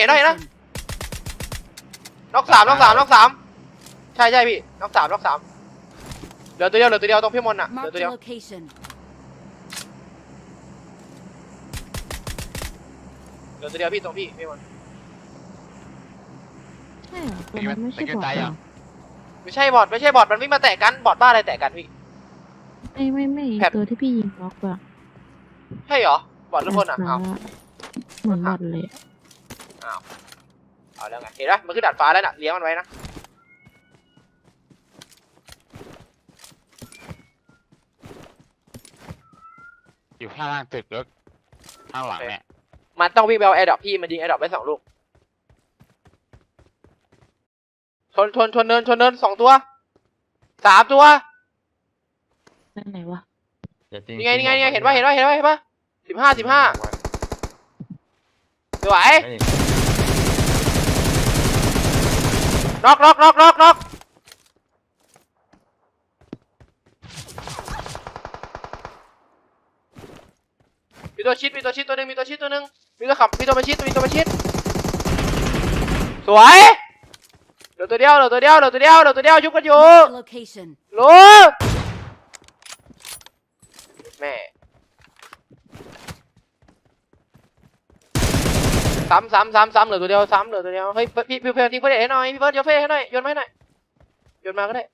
เห็นได้นะน็อกสามน็อกสามน็อกสามใช่ใช่พี่น็อกสามน็อกสามเหลือตัวเดียวเหลือตัวเดียวตรงพี่มนต์อะเหลือ Marked ตัวเดี a ยว location. เหลือตัวเดียวพี่ตรงพี่พี่มนต์ใช่เหรอตัวนั้นไม่ใช่บอทเหรอไม่ใช่บอทไม่ใช่บอทมันวิ่งมาแตะกันบอทบ้าอะไรแตะกันพี่ ไม่ไม่ไม่แพท ตัวที่พี่ยิงบล็อกอะใช่เหรอบอททุกคนอะดาเอาดฟ้าเหมือนบอทเลยอะ เอาแล้วไงเห็นไหมมันขึ้นดาดฟ้าแล้วน่ะเลี้ยงมันไว้นะอยู่ข้างล่างตึกแล้วข้างหลังเนี่ยมันต้องวิ่งไปเอาแอร์ดรอปพี่มันยิงแอร์ดรอปไปสองลูกชนชนชนเนินชนเนินสองตัวสามตัวนั่นไหนวะนี่ไงนี่ไงนี่ไงเห็นปะเห็นปะเห็นปะเห็นปะสิบห้าสิบห้าสวย น็อกน็อกน็อกน็อกน็อกมีตัวชิดมีตัวชิดตัวหนึ่งมีตัวชิดตัวหนึ่งมีตัวขับมีตัวมาชิดมีตัวมาชิดสวยเหลือตัวเดียวเหลือตัวเดียวเหลือตัวเดียวเหลือตัวเดียวยุบกันอยู่ Marked a location. รู้แม่ ซ้ำซ้ำซ้ำซ้ำเหลือตัวเดียวซ้ำเหลือตัวเดียวเฮ้ยพี่พี่เพื่อนทิ้งเพื่อนให้หน่อยพี่เพื่อนโยนเพื่อนให้หน่อยโยนมาให้หน่อยโยนมาก็ได้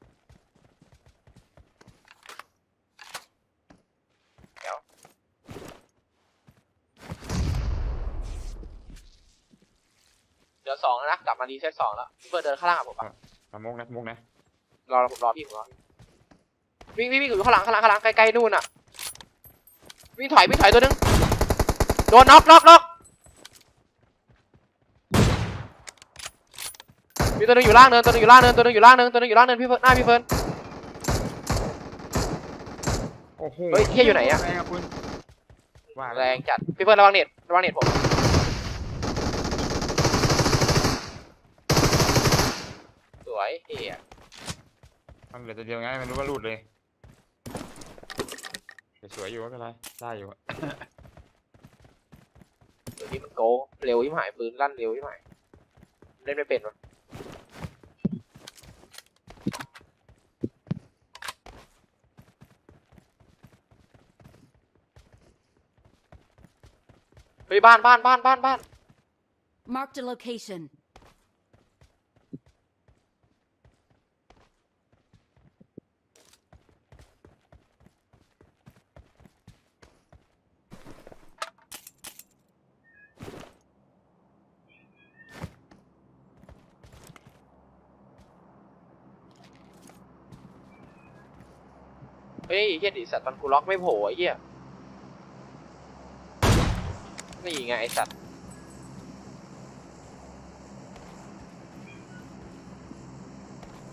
เดี๋ยวเหลือสองแล้วนะกลับมารีเซ็ตสองแล้วพี่เพื่อนเดินข้างล่างกับผมปะสมุกนะสมุกนะรอผมรอพี่ผมรอวิ่งวิ่งวิ่งอยู่ข้างหลังข้างหลังข้างหลังไกลๆนู่นอะวิ่งถอยวิ่งถอยตัวนึงโดนน็อกน็อกน็อก มีตัวนึงอยู่ล่างเนินตัวนึงอยู่ล่างเนินตัวนึงอยู่ล่างเนินตัวนึงอยู่ล่างเนินพี่เฟิร์นหน้าพี่เฟิร์นโอ้โหเฮ้ยเหี้ยอยู่ไหนอะแรงอะคุณว่าแรงจัดพี่เฟิร์นระวังเน็ตระวังเน็ตผมสวยเฮียมันเหลือตัวเดียวไงมันรู้ว่ารูดเลยสวยๆอยู่ไม่เป็นไรได้อยู่อะเดี๋ยวนี้มันโกงเร็วยิ่งหายปืนลั่นเร็วยิ่งหายเล่นไม่เป็นวะ เฮ้ยบ้านบ้านบ้านบ้านบ้าน Marked a location. เฮ้ยเฮียดิสัตว์ตอนกูล็อกไม่โผล่ไอ้เหี้ย นี่ไงไอสัตว์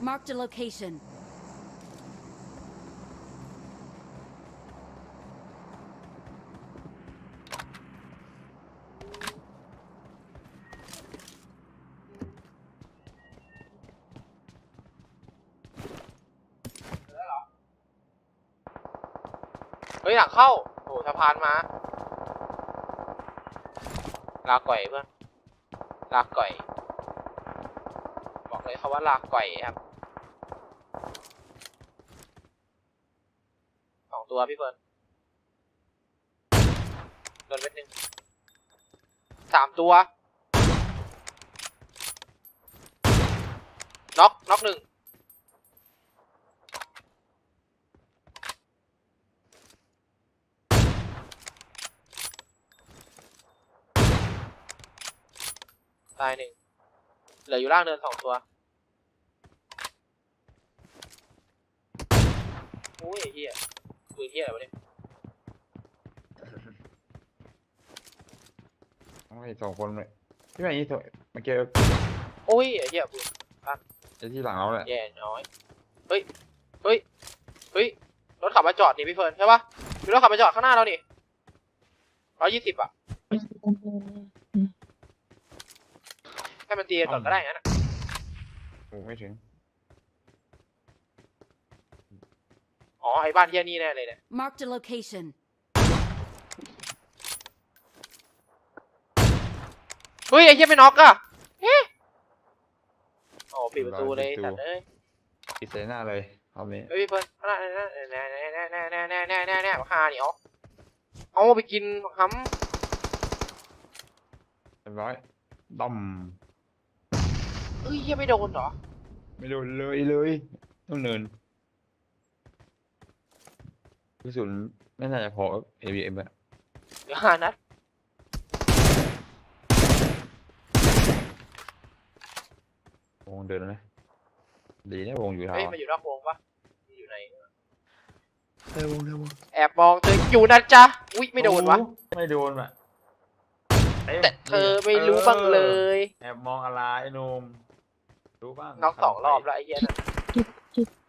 Marked a location. เฮ้ยหลังเข้าโอ้สะพานมา ลาก่อยเพื่อนลาก่อย บอกเลยเขาว่าลาก่อยครับสองตัวพี่เฟิร์นโดนเม็ดหนึ่งสามตัวน็อกน็อกหนึ่ง ตายหนึ่งเหลืออยู่ล่างเนินสองตัวอุ้ยไอ้เฮียปืนเฮียอะไรวะเนี่ยต้องไปสองคนเลยที่ไหนนี่ตัวเมื่อกี้โอ้ยไอ้เฮียปืนไอ้ที่หลังเราแหละแย่น้อยเฮ้ยเฮ้ยเฮ้ยรถขับมาจอดนี่พี่เฟิร์นใช่ปะมีรถขับมาจอดข้างหน้าเรานี่ร้อยยี่สิบอะ ให้มันตีกันก่อนก็ได้งั้นอะโอ้ไม่ถึง อ๋อไอ้บ้านเฮียนี่แน่เลยเนี่ย Marked a location. เฮ้ยไอ้เหี้ยไม่น็อกอะเฮ้โอ้ปิดประตูเลยสัตว์เอ้ยปิดใส่หน้าเลยรอบนี้เฮ้ยพี่เพิ่นแน่แน่แน่แน่แน่แน่แน่แน่แน่แน่แน่มาคาเหนียวเอาไปกินห้เรียบร้อยดอมำ เอ้ยเหี้ยไม่โดนเหรอ ไม่โดนเลยเลยต้องเนินกระสุนไม่น่าจะพอ ABM อะเดี๋ยวห้านัดวงเดินแล้วนะดีนะวงอยู่เท้าเฮ้ยมันอยู่นอกวงปะอยู่ไหนเฮ้ยวงเฮ้ยวงแอบมองเธออยู่นะจ๊ะอุ้ยไม่โดนวะ ไม่โดนว่ะเอ้ยแต่เธอไม่รู้บ้างเลย แอบมองอะไรไอ้หนม รู้บ้างน็อกสองรอบแล้วไอ้เหี้ยน่ะ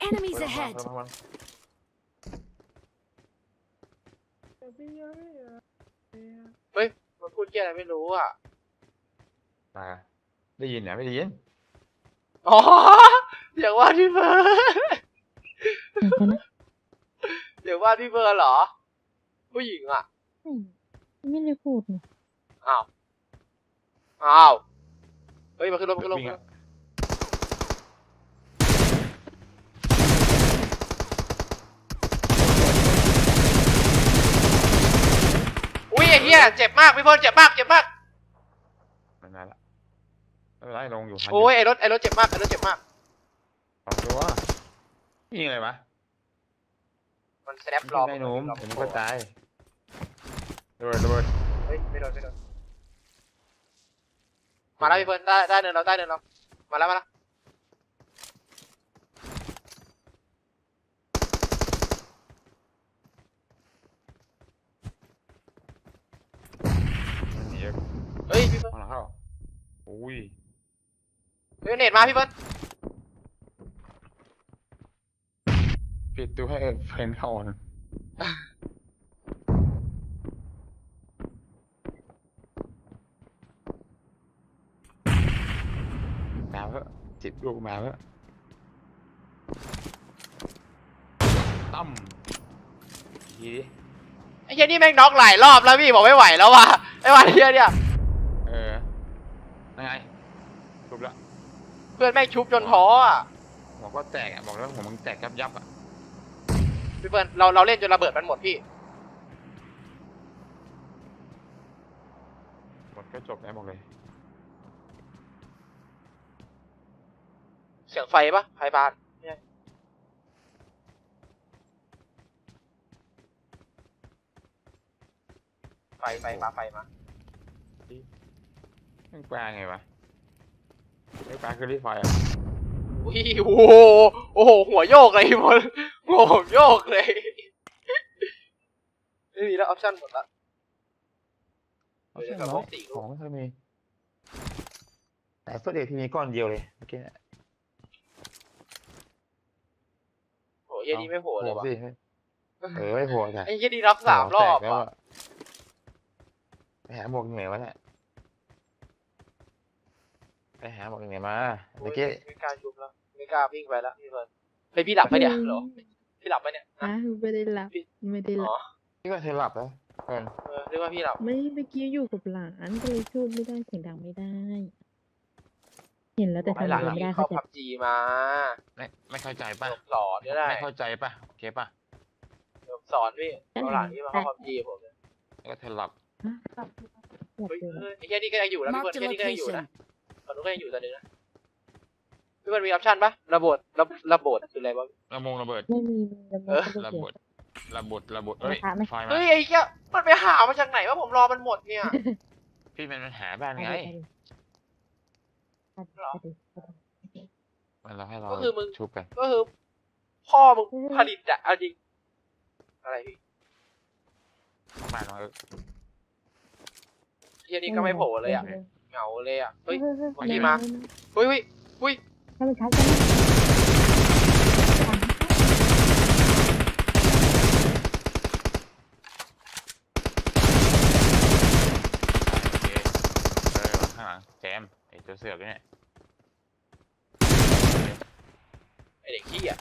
Enemies เพิ่ม ahead! เพิ่มเพิ่มมันพูดเหี้ยอะไรไม่รู้อะมาได้ยินเนี่ยไม่ได้ยินอ๋อเดี๋ยวว่าพี่เบิร์ดเหมือนกันนะเดี๋ยวว่าพี่เบิร์ดเหรอ ผู้หญิงอะอืมไม่ได้พูดนี่อ้าวอ้าวเฮ้ยมาขึ้นรถมาขึ้นรถวิ่งมาขึ้นรอะ อุ้ยไอ้เหี้ยเจ็บมากพี่เบิร์ดเจ็บมากเจ็บมากไม่เป็นไรละไม่เป็นไรลงอยู่ทันโอ้ยไอ้รถไอ้รถเจ็บมากไอ้รถเจ็บมาก สองตัวยิงอะไรวะมันสแนปรอยิงไอ้หนุ่มเดี๋ยวมันก็ตายระเบิดระเบิดเฮ้ยไม่โดนไม่โดนมาแล้วพี่เบิร์ดได้ได้เนินเราได้เนินเรามาแล้วมาแล้ว มันหนี เฮ้ยพี่เบิร์ด ข้างหลังเข้าอุ้ยเฮ้ยเน็ตมาพี่เบิร์ดปิดตัวให้เฟรนเข้านะมาเพื่อะสิบลูกมาเพื่อะตั้มทีดิไอ้เหี้ยนี่แม่งน็อกหลายรอบแล้วพี่บอกไม่ไหวแล้วว่ะไอ้วันเหี้ยเนี่ย เออยังไง จบละเพื่อนแม่งชุบจนท้ออะบอกว่าแตกอะบอกแล้วผมมึงแตกยับยับอะพี่เบิร์ดเราเราเล่นจนระเบิดมันหมดพี่หมดก็จบแล้วบอกเลยเสียงไฟปะไฟบานไม่ใช่ไฟไฟมาไฟมามึงแปลไงวะ ไม่แปลคือรีไฟอะอุ้ยโอ้โหโอ้โห หัวโยกเลยหมดหัวผมโยกเลย ไม่มีแล้วออปชั่นหมดละเอาเช่นน้อยของไม่เคยมี แต่เพื่อเด็กที่มีก้อนเดียวเลยเมื่อกี้เนี่ยโหเหี้ยนี่ไม่โผล่เลยวะสิเออไม่โผล่จ้ะไอ้เหี้ยนี่น็อกสามรอบแตกแล้วอะอะไปหาหมวกเหนื่อยวะเนี่ยไป หาหมวกเหนื่อยมาโอ้เมื่ยอกี้ไม่กล้าชุบแล้วไม่กล้าวิ่งไปแล้วพี่เบิร์ดเฮ้ยพี่หลับไปะเนี่ยเหรอพี่หลับไปะเนี่ยอะไม่ได้หลับ ไม่ได้หอ๋ลัอบพี่ก็เธอหลับแล้วเพื่อนเออเรียกว่าพี่หลับไม่เมื่อกี้อยู่กับหลานก็เลยพูดไม่ได้เสียงดังไม่ได้ เห็นแล้วแต่ไอ้ทำหลังอะไรไม่นี่ได้เข้าเข้าใจพับจีมาไม่ไม่เข้าใจป่ะสอนก็ได้ไม่เข้าใจป่ะโอเคป่ะสอนพี่เอาหลังนี่มาเข้าพับจีผมเลยแล้วก็เธอหลับฮะหลับเฮ้ยเลยเฮ้ยไอ้แค่นี้ก็ยังอยู่นะพี่เบิร์ด Marked a แค่นี้ก็ยังอยู่นะ location. ตอนนู้นก็ยังอยู่ตอนนึงนะพี่เบิร์ดมีออปชั่นปะระเบิดระระเบิดคืออะไรวะ ระมงระเบิด ไม่มีระเอเบิอดระเสียเบิดระเบิดระเบิดเอ้ยนะคะไม่ไฟมาเฮ้ยไอ้แค่มันไปหามาจากไหนวะผมรอมันหมดเนี่ย พี่เป็นปัญหาบ้านไงมันเราให้เราก็คือมึงชุบกันก็คือพ่อมึงผลิตอะเอาจริงอะไรพี่บ้านเราเออเฮียนี่ก็ไม่โผล่เลยอะ เหงาเลยอะเฮ้ยเฮ้ยเฮ้ย เมื่อกี้มา เฮ้ยเฮ้ยเฮ้ยถ้ามันชัดกันโอเคเออข้างหลังแจมไอ้ตัวเสือกเนี่ยไอเด็กขี้อะ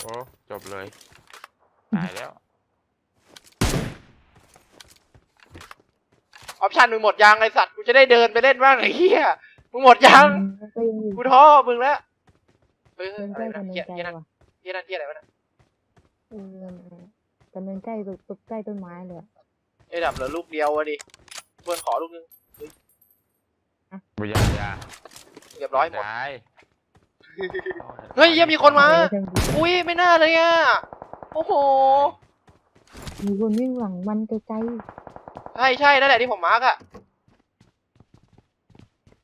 โอ้จบเลย ตายแล้ว ออปชั่นมึงหมดยังไอสัตว์กูจะได้เดินไปเล่นบ้างไอ้เหี้ยมึงหมดยังมันก็ยังอยู่กูท้อมึงแล้วเฮ้ยเดินอะใกไรล้นะกันเดิเหี้ยนไกลเหี้ยนั่นว่ะเหี้ยนั่นเหี้ยอะไรวะนะเออกันเดินใกล้ต้นใกล้ต้นไม้เลยอะไอ้ดับเหลือลูกเดียววะดิเพื่อนขอลูกนึงบุยายาเรียบร้อยหมด ได้เฮ้ยเหี้ยังมีคนมา เออยังดีอุ้ยไม่น่าเลยอะ โอ้โห มีคนวิ่งหลังมันไกลใช่ใช่นั่นแหละที่ผมมาร์กอะ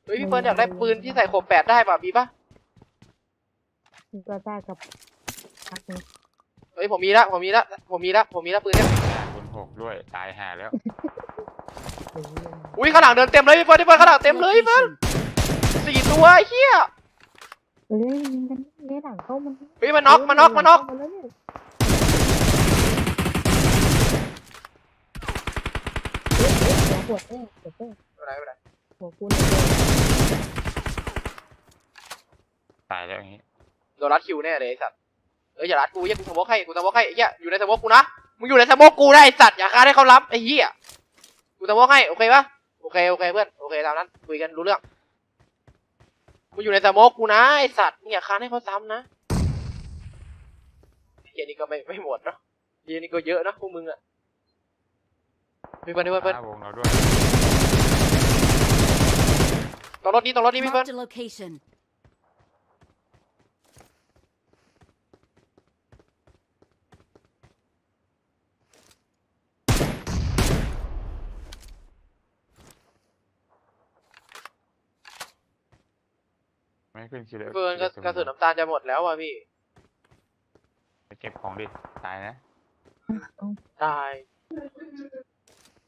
เฮ้ยพี่เฟิร์นอยากได้ปืนที่ใส่ขบแปดได้ป่ะมีปะๆมันก็ได้กับพักนี้เฮ้ยผมมีละผมมีละผมมีละผมมีละปืนเนี่ยคุณหกด้วยตายห่าแล้วโอ้ยอุ้ยข้างหลังเดินเต็มเลยพี่เฟิร์นพี่เฟิร์นข้างหลังเต็มเลยพี่เฟิร์น Location. สี่ตัวไอ้เฮียเอ้ยยิงกันเลี้ยหลังเข้ามันเฮ้ยมันน็อกมันน็อกมันน็อก เข้าาแล้วเนี่ยเอ๊ะเอ๊ะหัวปวดเอ๊ะปวดเอ๊ะอะไรอะไรหัวกูเนี่ยตายแล้วอย่างนี้โดนรัดคิวแน่เลยไอ้สัตว์เอ้ยอย่ารัดกูเหี้ยกูสโมกให้กูสโมกให้ไอ้เหี้ยอยู่ในสโมกกูนะมึงอยู่ในสโมกกูได้ไอ้สัตว์อย่าคาดให้เขารับไอ้เหี้ยกูสโมกให้โอเคปะโอเคโอเคเพื่อนโอเคตามนั้นคุยกันรู้เรื่องมึงอยู่ในสโมกกูนะไอ้สัตว์มึงอย่าคาดให้เขาซ้ำนะเฮียนี่ก็ไม่ไม่หมดเนาะเฮียนี่ก็เยอะนะพวกมึงอะ พี่เฟิร์นพี่เฟิร์นหน้าวงเราด้วยตรงรถนี้ตรงรถนี้พี่เฟิร์น Marked a location. ไม่ขึ้นคิวเลยพี่เฟิร์นกระกระสุนน้ำตาลจะหมดแล้วอะพี่ ไปเก็บของดิตายนะ ตาย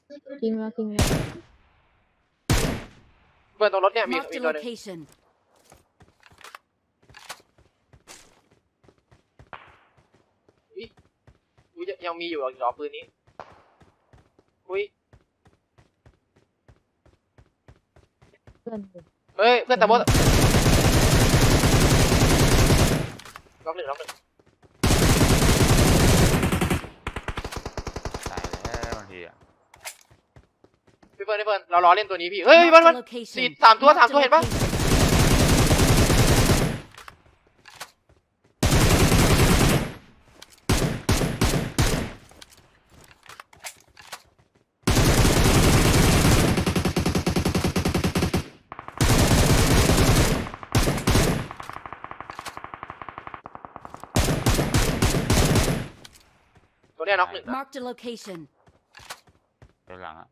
จริงแล้วจริงแล้วเฟิร์นตรงรถเนี่ยมี Marked มี a ตัวหนึง location. อุ้ยยังมีอยู่อีกเหรอปืนนี้ อุ้ยเพื่อนเลยเฮ้ย เพื่อนแต่บดล็อกหนึ่งล็อกหนึ่ง ตายแล้วบางทีอะ พี่ เฟิร์นพี่เฟิร์นเราล้อเล่นตัวนี้พี่เฮ้ยพี่เฟิร์น Marked มัน a location. สี่สามตัวสามตัวเห็นปะตัวเนี้ยน็อกหนึ่งนะ Marked a location. เดี๋ยวหลังอะ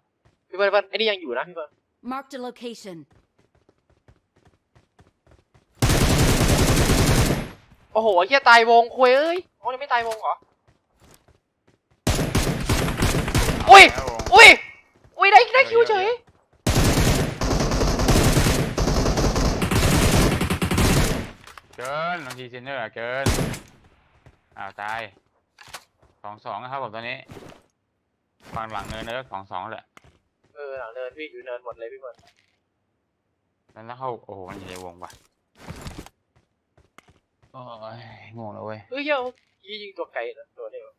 พี่เฟิร์นพี่เฟิร์นไอ้นี่ยังอยู่นะพี่เฟิร์น Marked a location. โอ้โหไอ้เหี้ยตายวงคุยเอ้ยโอ้ยังไม่ตายวงเหรอ อุ้ย แล้ววงอุ้ย อุ้ยได้ได้คิวเฉย เกินบางทีเจนเนอร์อะเกินอ้าวตายสองสองนะครับผมตอนนี้ฝั่งหลังเนินเนิร์สองสองแหละ เออหลังเนินพี่อยู่เนินหมดเลยพี่เฟิร์นแล้วถ้าเข้าโอ้โหมันอยู่ในวงว่ะโอ้ยงงแล้วเว้ยเฮ้ยเหี้ยยี่ยิงตัวไกลนะตัวนี้วะ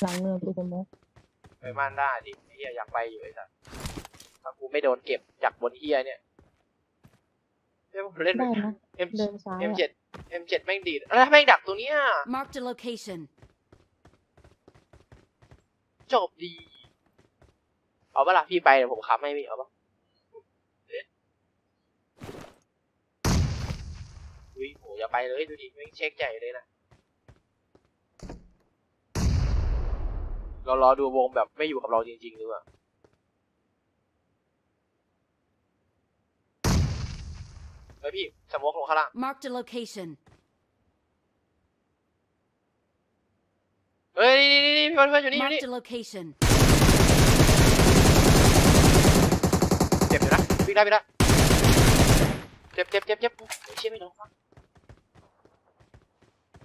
หลังเนินปูสโมกไปม่านได้ดิไอ้เฮียอยากไปอยู่ไอ้สัสถ้ากูไม่โดนเก็บจากบนเฮียเนี่ยเฮ้ยผมเล่น ได้นะเอ็มเดินซ้ายเอ็มอะเจ็ดเอ็มเจ็ดแม่งดีดแล้วถ้าแม่งดักตัวเนี้ย Marked a location. จบดี เอาปะล่ะพี่ไปเดี๋ยวผมค้ำให้พี่เอาปะอุ้ยโหอย่าไปเลยดูดิแม่งเช็คใหญ่เลยนะ เรารอดูวงแบบไม่อยู่กับเราจริงๆดีกว่า ฮ้ยพี่สโมกลงข้างล่าง Marked a location. เฮ้ยนี่นี่นี่พี่เพื่อนเพื่อนอยู่นี่อยู่นี่ Marked a location. เจ็บอยู่นะวิ่งได้วิ่งได้เจ็บเจ็บเจ็บเจ็บโอ้ยเชี่ยไม่โดนวะ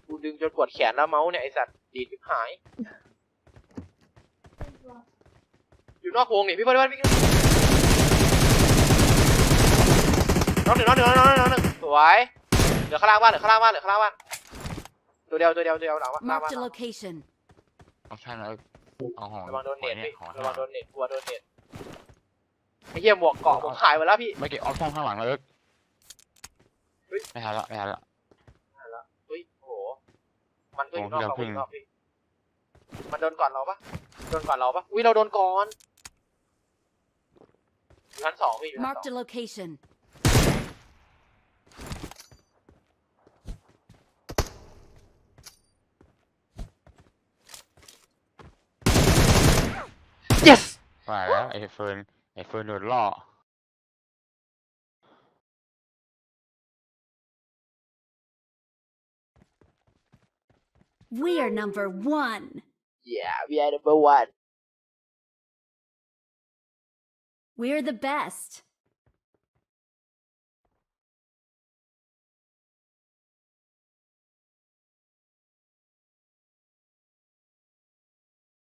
กูดึงจนปวดแขนแล้วเมาส์เนี่ยไอสัตว์ดีดทิบหาย อยู่นอกวงนี่พี่เพื่อนเพื่อนวิ่ง น้องหนึ่งน้องหนึ่งน้องหนึ่งน้องหนึ่งสวยเหลือข้างล่างบ้านเหลือข้างล่างบ้านเหลือข้างล่างบ้านตัวเดียวตัวเดียวตัวเดียวหลังมาหน้ามา Marked a location. ออปชั่นเอิร์กเอาขอระวังโดนเน็ตพี่ยขอระวังโดนเน็ตกลัวโดนเน็ตไอ้เหี้ยหมวกเกาะผมขายหมดแล้วพี่ ไม่เก็บออปชั่นข้างหลังเลยเฮ้ย ไม่ทันละไม่ทันละ เฮ้ยโอ้โหมันก็อยู่นอกเราเดี๋อยวยู่นอกพี่มันโดนก่อนเราปะโดนก่อนเราปะอุ้ยเราโดนก่อนอยู่ชั้นสองพี่อยู่ชั้นสอง Marked a location. yes ว่าแล้วไอ้เฟิร์นไอ้เฟิร์นโดนล่อ We are number one. yeah we are number one We're the best.